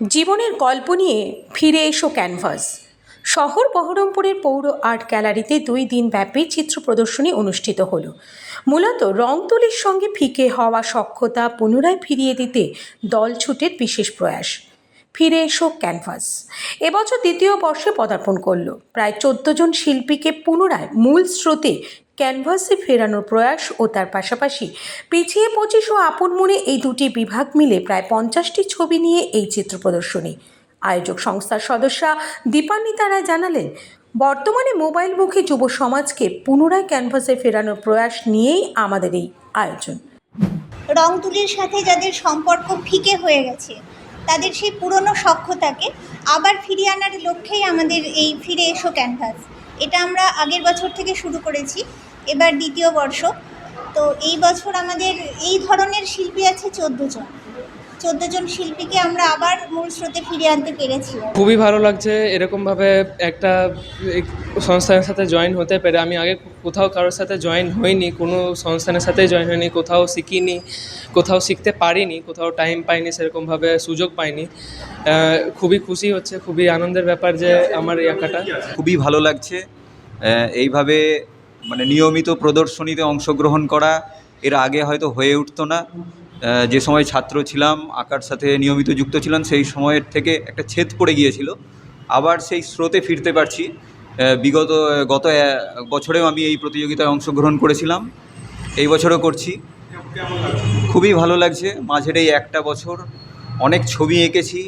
জীবনের গল্প নিয়ে ফিরে এসো ক্যানভাস। শহর বহরমপুরের পৌর আর্ট গ্যালারিতে দুই দিন ব্যাপী চিত্র প্রদর্শনী অনুষ্ঠিত হলো। মূলত রং তুলির সঙ্গে ফিকে হওয়া সক্ষতা পুনরায় ফিরিয়ে দিতে দল ছুটের বিশেষ প্রয়াস। ফিরে এসো ক্যানভাস। এবছর দ্বিতীয় বর্ষে পদার্পণ করল। প্রায় চোদ্দ জন শিল্পীকে পুনরায় মূল স্রোতে ক্যানভাসে ফেরানোর প্রয়াস ও তার পাশাপাশি পিছিয়ে পঁচিশ ও আপন মনে এই দুটি বিভাগ মিলে প্রায় পঞ্চাশটি ছবি নিয়ে এই চিত্র প্রদর্শনী। আয়োজক সংস্থার সদস্যা দীপান্বিতা রায় জানালেন, বর্তমানে মোবাইলমুখী যুব সমাজকে পুনরায় ক্যানভাসে ফেরানোর প্রয়াস নিয়েই আমাদের এই আয়োজন। রং তুলির সাথে যাদের সম্পর্ক ফিকে হয়ে গেছে, তাদের সেই পুরনো সক্ষতাকে আবার ফিরিয়ে আনার লক্ষ্যেই আমাদের এই ফিরে এসো ক্যানভাস। এটা আমরা আগের বছর থেকে শুরু করেছি। এবার দ্বিতীয় বর্ষ। তো এই বছর আমাদের এই ধরনের শিল্পী আছে চোদ্দ জন। চোদ্দ জন শিল্পীকে আমরা আবার মূল স্রোতে ফিরিয়ে আনতে পেরেছি। খুবই ভালো লাগছে এরকমভাবে একটা এক সংস্থানের সাথে জয়েন হতে পেরে। আমি আগে কোথাও কারোর সাথে জয়েন হইনি কোনো সংস্থানের সাথে জয়েন হয়নি কোথাও শিখিনি কোথাও শিখতে পারিনি কোথাও টাইম পাইনি সেরকমভাবে সুযোগ পাইনি। খুবই খুশি হচ্ছে খুবই আনন্দের ব্যাপার যে আমার এই আঁকাটা খুবই ভালো লাগছে। এইভাবে মানে নিয়মিত প্রদর্শনীতে অংশগ্রহণ করা, এর আগে হয়তো হয়ে উঠতো না। যে সময় ছাত্র ছিলাম, আঁকার সাথে নিয়মিত যুক্ত ছিলাম, সেই সময়ের থেকে একটা ছেদ পড়ে গিয়েছিল। আবার সেই স্রোতে ফিরতে পারছি। বিগত, গত বছরেও আমি এই প্রতিযোগিতায় অংশগ্রহণ করেছিলাম। এই বছরও করছি। খুবই ভালো লাগছে। মাঝের এই একটা বছর অনেক ছবি এঁকেছি,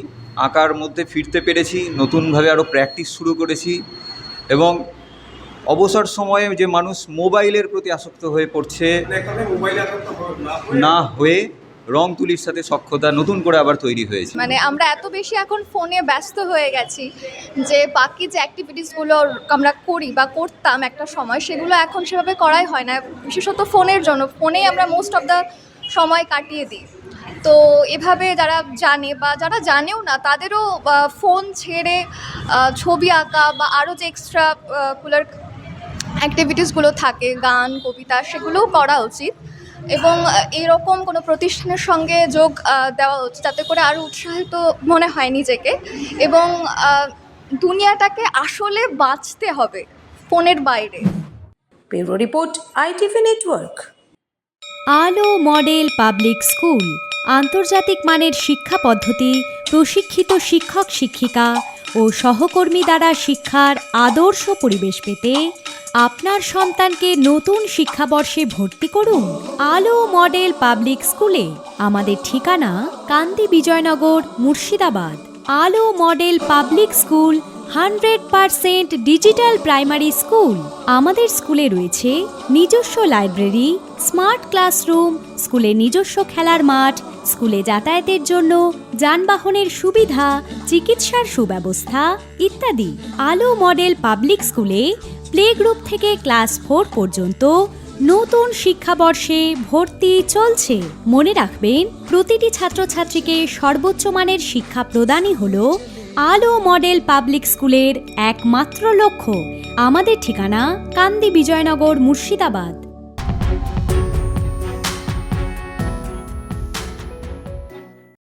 আঁকার মধ্যে ফিরতে পেরেছি, নতুনভাবে আরও প্র্যাকটিস শুরু করেছি এবং অবসর সময়ে যে মানুষ মোবাইলের প্রতি আসক্ত হয়ে পড়ছে, না হয়ে রং তুলির সাথে সক্ষতা নতুন করে আবার তৈরি হয়েছে। মানে আমরা এত বেশি এখন ফোনে ব্যস্ত হয়ে গেছি যে বাকি যে অ্যাক্টিভিটিসগুলো আমরা করি বা করতাম একটা সময়, সেগুলো এখন সেভাবে করাই হয় না। বিশেষত ফোনের জন্য। ফোনেই আমরা মোস্ট অফ দ্য সময় কাটিয়ে দিই। তো এভাবে যারা জানে বা যারা জানেও না, তাদেরও ফোন ছেড়ে ছবি আঁকা বা আরও যে এক্সট্রা কুলার অ্যাক্টিভিটিসগুলো থাকে গান কবিতা সেগুলোও করা উচিত। এবং এরকম কোনো প্রতিষ্ঠানের সঙ্গে যোগ দেওয়া উচিত যাতে করে আরও উৎসাহিত মনে হয় নিজেকে। এবং দুনিয়াটাকে আসলে বাঁচতে হবে ফোনের বাইরে। Bureau report ITV network. Alo model public school আন্তর্জাতিক মানের শিক্ষা পদ্ধতি প্রশিক্ষিত শিক্ষক শিক্ষিকা ও সহকর্মী দ্বারা শিক্ষার আদর্শ পরিবেশ পেতে আপনার সন্তানকে নতুন শিক্ষাবর্ষে ভর্তি করুন আলো মডেল পাবলিক স্কুলে। আমাদের ঠিকানা Kandi Bijaynagar, Murshidabad. Alo model public school, hundred percent digital primary school. আমাদের স্কুলে রয়েছে নিজস্ব লাইব্রেরি, স্মার্ট ক্লাসরুম, স্কুলে নিজস্ব খেলার মাঠ, স্কুলে যাতায়াতের জন্য যানবাহনের সুবিধা, চিকিৎসার সুব্যবস্থা ইত্যাদি। আলো মডেল পাবলিক স্কুলে প্লে গ্রুপ থেকে ক্লাস ফোর পর্যন্ত নতুন শিক্ষাবর্ষে ভর্তি চলছে। মনে রাখবেন, প্রতিটি ছাত্রছাত্রীকে সর্বোচ্চ মানের শিক্ষা প্রদানই হল আলো মডেল পাবলিক স্কুলের একমাত্র লক্ষ্য। আমাদের ঠিকানা কান্দি বিজয়নগর মুর্শিদাবাদ।